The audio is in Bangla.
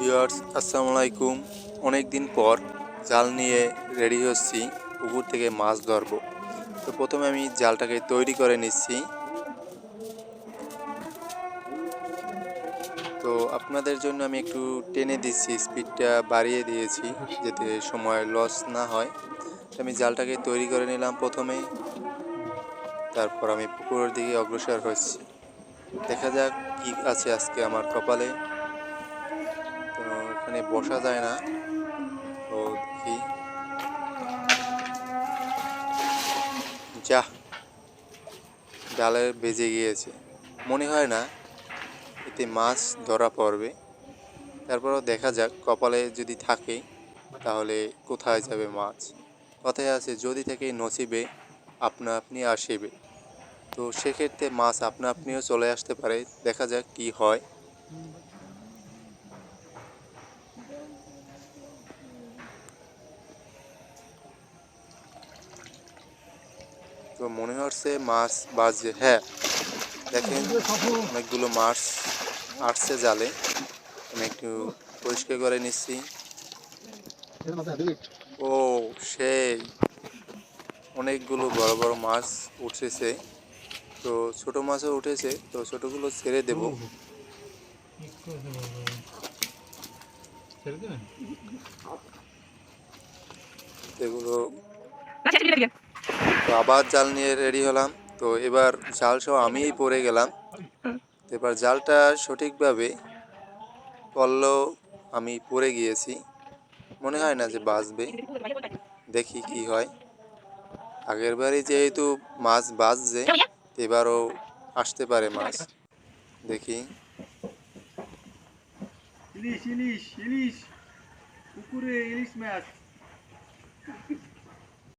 ভিউয়ার্স, আসসালামু আলাইকুম। অনেক দিন পর জাল নিয়ে রেডি হচ্ছি, পুকুর থেকে মাছ ধরবো। তো প্রথমে আমি জালটাকে তৈরি করে নিচ্ছি। তো আপনাদের জন্য আমি একটু টেনে দিচ্ছি, স্পিডটা বাড়িয়ে দিয়েছি যাতে সময় লস না হয়। তো আমি জালটাকে তৈরি করে নিলাম প্রথমে। তারপর আমি পুকুরের দিকে অগ্রসর হচ্ছি। দেখা যাক কি আছে আজকে আমার কপালে। এখানে বসা যায় না। তো দেখি। যা ডালে বেজে গিয়েছে। মনে হয় না, এতে মাছ ধরা পড়বে। তারপরও দেখা যাক, কপালে যদি থাকে, তাহলে কোথায় যাবে মাছ? কথায় আছে, যদি থেকে নসিবে আপনা আপনি আসিবে। তো সেক্ষেত্রে মাছ আপনা আপনিও চলে আসতে পারে। দেখা যাক কি হয়। তো মনে হচ্ছে মাছ বাজছে হ্যাঁ। দেখেন, অনেকগুলো মাছ আসছে জালে। আমি একটু পরিষ্কার করে নিচ্ছি। ও, সেই। অনেকগুলো বড় বড় মাছ উঠেছে। তো ছোট মাছও উঠেছে, তো ছোটগুলো ছেড়ে দেব। এগুলো তো আবার জাল নিয়ে রেডি হলাম। তো এবার জাল সহ আমিই পড়ে গেলাম। তো এবার জালটা সঠিকভাবে পড়লেও আমি পড়ে গিয়েছি। মনে হয় না যে বাঁচবে। দেখি কি হয়। আগের বারই যেহেতু মাছ বাজছে এবারও আসতে পারে মাছ। দেখি। ইলিশ ইলিশ ইলিশ। পুকুরে ইলিশ মাছ।